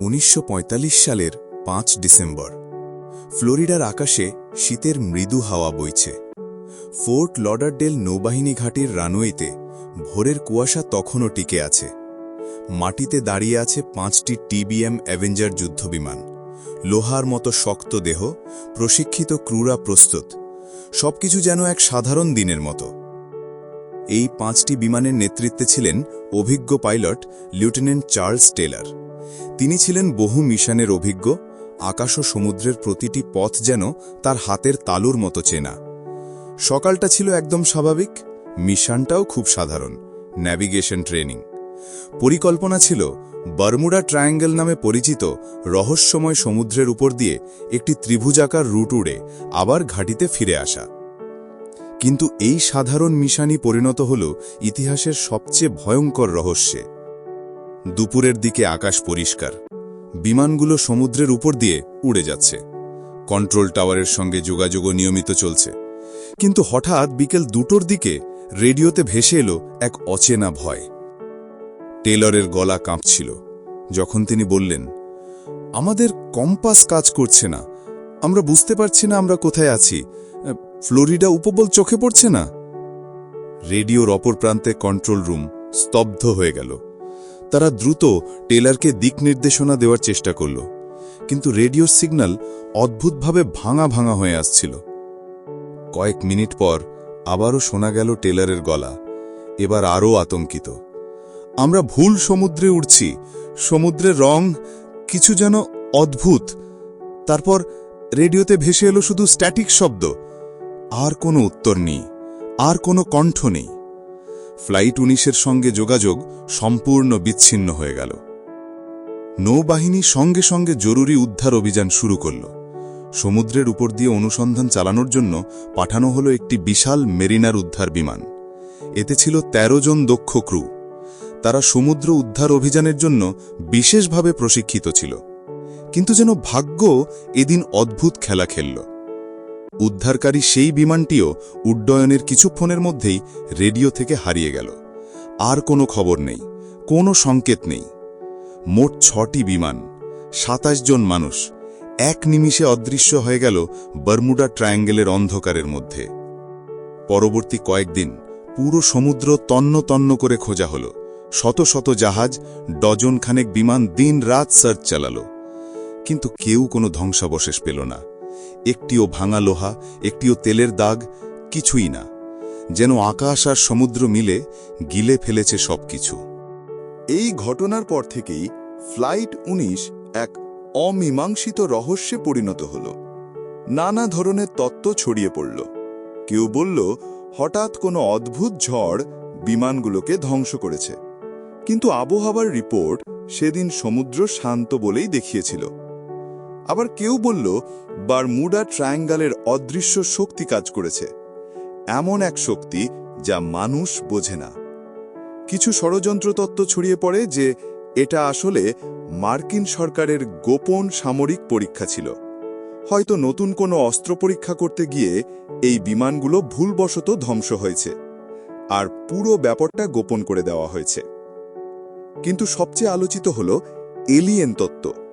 উনিশশো পঁয়তাল্লিশ সালের পাঁচ ডিসেম্বর। ফ্লোরিডার আকাশে শীতের মৃদু হাওয়া বইছে। ফোর্ট লডারডেল নৌবাহিনী ঘাটির রানওয়েতে ভোরের কুয়াশা তখনও টিকে আছে। মাটিতে দাঁড়িয়ে আছে পাঁচটি টিবিএম অ্যাভেঞ্জার যুদ্ধবিমান। লোহার মতো শক্ত দেহ, প্রশিক্ষিত ক্রুরা প্রস্তুত। সবকিছু যেন এক সাধারণ দিনের মতো। এই পাঁচটি বিমানের নেতৃত্বে ছিলেন অভিজ্ঞ পাইলট লিউটেন্যান্ট চার্লস টেলার। তিনি ছিলেন বহু মিশনের অভিজ্ঞ, আকাশ ও সমুদ্রের প্রতিটি পথ যেন তার হাতের তালুর মতো চেনা। সকালটা ছিল একদম স্বাভাবিক, মিশনটাও খুব সাধারণ ন্যাভিগেশন ট্রেনিং পরিকল্পনা ছিল বারমুডা ট্রায়াঙ্গেল নামে পরিচিত রহস্যময় সমুদ্রের উপর দিয়ে একটি ত্রিভুজাকার রুট উড়ে আবার ঘাটিতে ফিরে আসা। কিন্তু এই সাধারণ মিশনই পরিণত হল ইতিহাসের সবচেয়ে ভয়ঙ্কর রহস্যে। দুপুরের দিকে আকাশ পরিষ্কার। বিমানগুলো সমুদ্রের উপর দিয়ে উড়ে যাচ্ছে। কন্ট্রোল টাওয়ারের সঙ্গে যোগাযোগও নিয়মিত চলছে। কিন্তু হঠাৎ বিকেল দুটোর দিকে রেডিওতে ভেসে এলো এক অচেনা ভয়। টেলরের গলা কাঁপছিল। যখন তিনি বললেন, আমাদের কম্পাস কাজ করছে না। আমরা বুঝতে পারছি না আমরা কোথায় আছি। ফ্লোরিডা উপবল চোখে পড়ছে না? রেডিওর অপর প্রান্তে কন্ট্রোল রুম স্তব্ধ হয়ে গেল। তারা দ্রুত টেলারকে দিক নির্দেশনা দেওয়ার চেষ্টা করল। কিন্তু রেডিওর সিগন্যাল অদ্ভুতভাবে ভাঙা ভাঙা হয়ে আসছিল। কয়েক মিনিট পর আবারও শোনা গেল টেলারের গলা, এবার আরও আতঙ্কিত। আমরা ভুল সমুদ্রে উঠছি সমুদ্রের রং কিছু যেন অদ্ভুত। তারপর রেডিওতে ভেসে এলো শুধু স্ট্যাটিক শব্দ। আর কোনো উত্তর নেই, আর কোনো কণ্ঠ নেই। ফ্লাইট উনিশের সঙ্গে যোগাযোগ সম্পূর্ণ বিচ্ছিন্ন হয়ে গেল। নৌবাহিনী সঙ্গে সঙ্গে জরুরি উদ্ধার অভিযান শুরু করল। সমুদ্রের উপর দিয়ে অনুসন্ধান চালানোর জন্য পাঠানো হলো একটি বিশাল মেরিনার উদ্ধার বিমান। এতে ছিল ১৩ জন দক্ষ ক্রু। তারা সমুদ্র উদ্ধার অভিযানের জন্য বিশেষভাবে প্রশিক্ষিত ছিল। কিন্তু যেন ভাগ্য এদিন অদ্ভুত খেলা খেলল। উদ্ধারকারী সেই বিমানটিও উড্ডয়নের কিছুক্ষণের মধ্যেই রেডিও থেকে হারিয়ে গেল। আর কোনো খবর নেই, কোনো সংকেত নেই। মোট ছটি বিমান, সাতাশ জন মানুষ, এক নিমিষে অদৃশ্য হয়ে গেল বারমুডা ট্রায়াঙ্গেলের অন্ধকারের মধ্যে। পরবর্তী কয়েকদিন পুরো সমুদ্র তন্ন তন্ন করে খোঁজা হল। শত শত জাহাজ, ডজনখানেক বিমান দিন রাত সার্চ চালালো। কিন্তু কেউ কোনো ধ্বংসাবশেষ পেল না। একটিও ভাঙা লোহা, একটিও তেলের দাগ, কিছুই না। যেন আকাশ আর সমুদ্র মিলে গিলে ফেলেছে সবকিছু। এই ঘটনার পর থেকেই ফ্লাইট ১৯ এক অমীমাংসিত রহস্যে পরিণত হল। নানা ধরনের তত্ত্ব ছড়িয়ে পড়ল। কেউ বলল, হঠাৎ কোনো অদ্ভুত ঝড় বিমানগুলোকে ধ্বংস করেছে। কিন্তু আবহাওয়ার রিপোর্ট সেদিন সমুদ্র শান্ত বলেই দেখিয়েছিল। আবার কেউ বলল, বারমুডা ট্রায়াঙ্গালের অদৃশ্য শক্তি কাজ করেছে। এমন এক শক্তি যা মানুষ বোঝে না। কিছু ষড়যন্ত্র তত্ত্ব ছড়িয়ে পড়ে যে এটা আসলে মার্কিন সরকারের গোপন সামরিক পরীক্ষা ছিল। হয়তো নতুন কোনো অস্ত্র পরীক্ষা করতে গিয়ে এই বিমানগুলো ভুলবশত ধ্বংস হয়েছে আর পুরো ব্যাপারটা গোপন করে দেওয়া হয়েছে। কিন্তু সবচেয়ে আলোচিত হল এলিয়েন তত্ত্ব।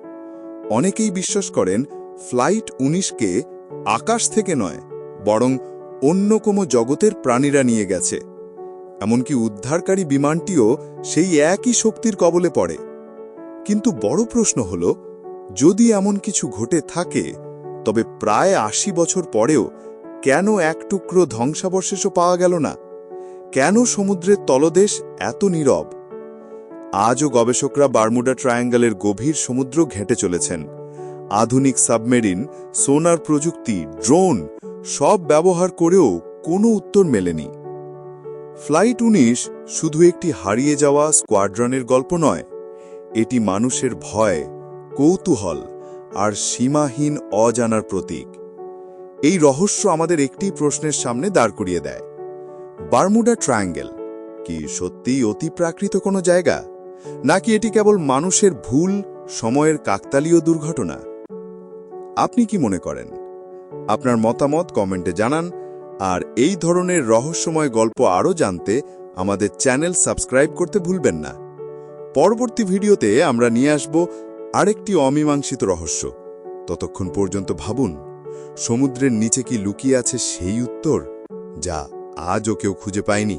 অনেকেই বিশ্বাস করেন ফ্লাইট উনিশকে আকাশ থেকে নয়, বরং অন্য কোনো জগতের প্রাণীরা নিয়ে গেছে। এমনকি উদ্ধারকারী বিমানটিও সেই একই শক্তির কবলে পড়ে। কিন্তু বড় প্রশ্ন হল, যদি এমন কিছু ঘটে থাকে, তবে প্রায় আশি বছর পরেও কেন এক টুকরো ধ্বংসাবশেষও পাওয়া গেল না? কেন সমুদ্রের তলদেশ এত নীরব? আজও গবেষকরা বারমুডা ট্রায়াঙ্গলের গভীর সমুদ্র ঘেঁটে চলেছেন। আধুনিক সাবমেরিন, সোনার প্রযুক্তি, ড্রোন, সব ব্যবহার করেও কোনো উত্তর মেলেনি। ফ্লাইট উনিশ শুধু একটি হারিয়ে যাওয়া স্কোয়াড্রনের গল্প নয়, এটি মানুষের ভয়, কৌতূহল আর সীমাহীন অজানার প্রতীক। এই রহস্য আমাদের একটি প্রশ্নের সামনে দাঁড় করিয়ে দেয়। বারমুডা ট্রায়াঙ্গেল কি সত্যিই অতি প্রাকৃত কোনো জায়গা? নাকি এটি কেবল মানুষের ভুল, সময়ের কাকতালীয় দুর্ঘটনা? আপনি কি মনে করেন? আপনার মতামত কমেন্টে জানান, আর এই ধরনের রহস্যময় গল্প আরও জানতে আমাদের চ্যানেল সাবস্ক্রাইব করতে ভুলবেন না। পরবর্তী ভিডিওতে আমরা নিয়ে আসব আরেকটি অমীমাংসিত রহস্য। ততক্ষণ পর্যন্ত ভাবুন, সমুদ্রের নিচে কি লুকিয়ে আছে সেই উত্তর যা আজও কেউ খুঁজে পায়নি।